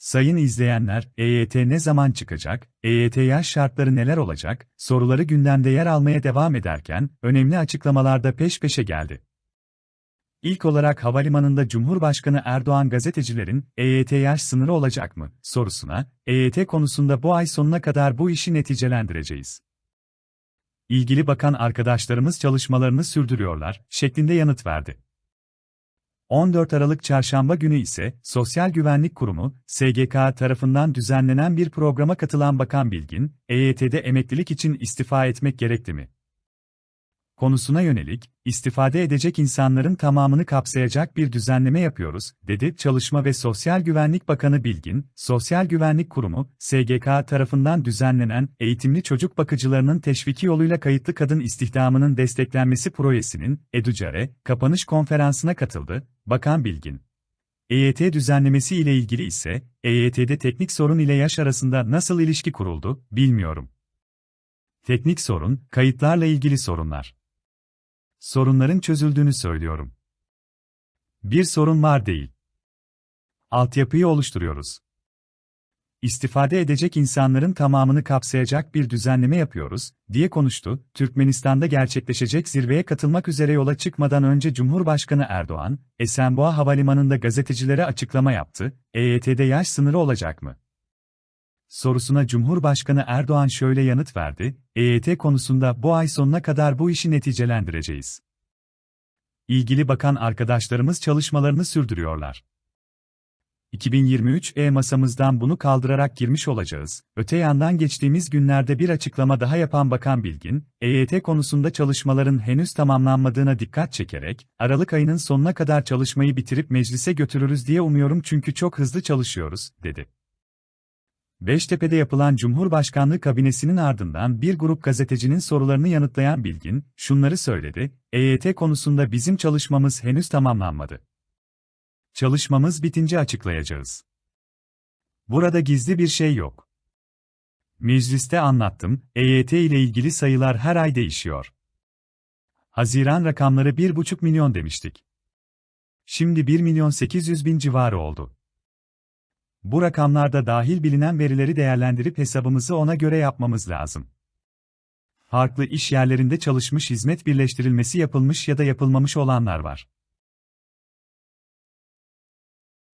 Sayın izleyenler, EYT ne zaman çıkacak, EYT yaş şartları neler olacak, soruları gündemde yer almaya devam ederken, önemli açıklamalar da peş peşe geldi. İlk olarak havalimanında Cumhurbaşkanı Erdoğan gazetecilerin, EYT yaş sınırı olacak mı, sorusuna, EYT konusunda bu ay sonuna kadar bu işi neticelendireceğiz. İlgili bakan arkadaşlarımız çalışmalarını sürdürüyorlar, şeklinde yanıt verdi. 14 Aralık Çarşamba günü ise Sosyal Güvenlik Kurumu, SGK tarafından düzenlenen bir programa katılan Bakan Bilgin, EYT'de emeklilik için istifa etmek gerekli mi? Konusuna yönelik, istifade edecek insanların tamamını kapsayacak bir düzenleme yapıyoruz, dedi Çalışma ve Sosyal Güvenlik Bakanı Bilgin, Sosyal Güvenlik Kurumu, SGK tarafından düzenlenen eğitimli çocuk bakıcılarının teşviki yoluyla kayıtlı kadın istihdamının desteklenmesi projesinin, EDUCARE, kapanış konferansına katıldı, Bakan Bilgin. EYT düzenlemesi ile ilgili ise, EYT'de teknik sorun ile yaş arasında nasıl ilişki kuruldu, bilmiyorum. Teknik sorun, kayıtlarla ilgili sorunlar sorunların çözüldüğünü söylüyorum. Bir sorun var değil. Altyapıyı oluşturuyoruz. İstifade edecek insanların tamamını kapsayacak bir düzenleme yapıyoruz, diye konuştu. Türkmenistan'da gerçekleşecek zirveye katılmak üzere yola çıkmadan önce Cumhurbaşkanı Erdoğan, Esenboğa Havalimanı'nda gazetecilere açıklama yaptı, EYT'de yaş sınırı olacak mı? Sorusuna Cumhurbaşkanı Erdoğan şöyle yanıt verdi, EYT konusunda bu ay sonuna kadar bu işi neticelendireceğiz. İlgili bakan arkadaşlarımız çalışmalarını sürdürüyorlar. 2023 E masamızdan bunu kaldırarak girmiş olacağız. Öte yandan geçtiğimiz günlerde bir açıklama daha yapan Bakan Bilgin, EYT konusunda çalışmaların henüz tamamlanmadığına dikkat çekerek, Aralık ayının sonuna kadar çalışmayı bitirip meclise götürürüz diye umuyorum çünkü çok hızlı çalışıyoruz, dedi. Beştepe'de yapılan Cumhurbaşkanlığı kabinesinin ardından bir grup gazetecinin sorularını yanıtlayan Bilgin, şunları söyledi, EYT konusunda bizim çalışmamız henüz tamamlanmadı. Çalışmamız bitince açıklayacağız. Burada gizli bir şey yok. Mecliste anlattım, EYT ile ilgili sayılar her ay değişiyor. Haziran rakamları 1,5 milyon demiştik. Şimdi 1 milyon 800 bin civarı oldu. Bu rakamlarda dahil bilinen verileri değerlendirip hesabımızı ona göre yapmamız lazım. Farklı iş yerlerinde çalışmış hizmet birleştirilmesi yapılmış ya da yapılmamış olanlar var.